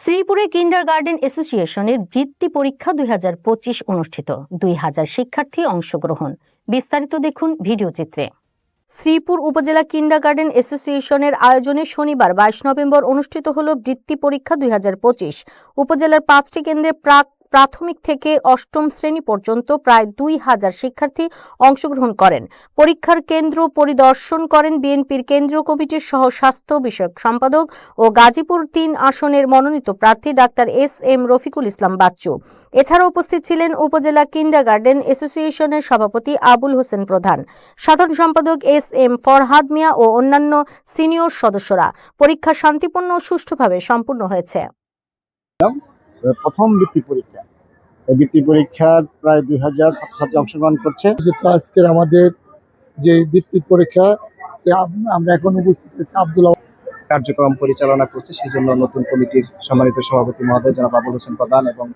শ্রীপুরে কিন্ডার garden অ্যাসোসিয়েশনের বৃত্তি পরীক্ষা দু হাজার পঁচিশ অনুষ্ঠিত। দুই হাজার শিক্ষার্থী অংশগ্রহণ। বিস্তারিত দেখুন ভিডিও চিত্রে। শ্রীপুর উপজেলা কিন্ডার গার্ডেন অ্যাসোসিয়েশনের আয়োজনে শনিবার বাইশ নভেম্বর অনুষ্ঠিত হল বৃত্তি পরীক্ষা দুই হাজার পঁচিশ। উপজেলার পাঁচটি কেন্দ্রে প্রাক প্রাথমিক থেকে অষ্টম শ্রেণি পর্যন্ত প্রায় দুই হাজার শিক্ষার্থী অংশগ্রহণ করেন। পরীক্ষার কেন্দ্র পরিদর্শন করেন বিএনপির কেন্দ্রীয় কমিটির সহ স্বাস্থ্য বিষয়ক সম্পাদক ও গাজীপুর তিন আসনের মনোনীত প্রার্থী doctor S M Rafiqul Islam Bachchu. এছাড়া উপস্থিত ছিলেন উপজেলা কিন্ডার গার্ডেন অ্যাসোসিয়েশনের সভাপতি আবুল হোসেন প্রধান, সাধারণ সম্পাদক এস এম ফরহাদ মিয়া ও অন্যান্য সিনিয়র সদস্যরা। পরীক্ষা শান্তিপূর্ণ ও সুষ্ঠুভাবে সম্পূর্ণ হয়েছে। প্রথম বৃত্তি পরীক্ষা। বৃত্তি পরীক্ষার প্রায় দুই হাজার ছাত্রছাত্রী অংশগ্রহণ করছে। যেহেতু আজকের আমাদের যে বৃত্তি পরীক্ষা আমরা এখন উপস্থিত আছি আবদুল্লাহ কার্যক্রম পরিচালনা করছে সেই জন্য নতুন কমিটির সম্মানিত সভাপতি মহোদয় জনাব আবুল হোসেন প্রধান এবং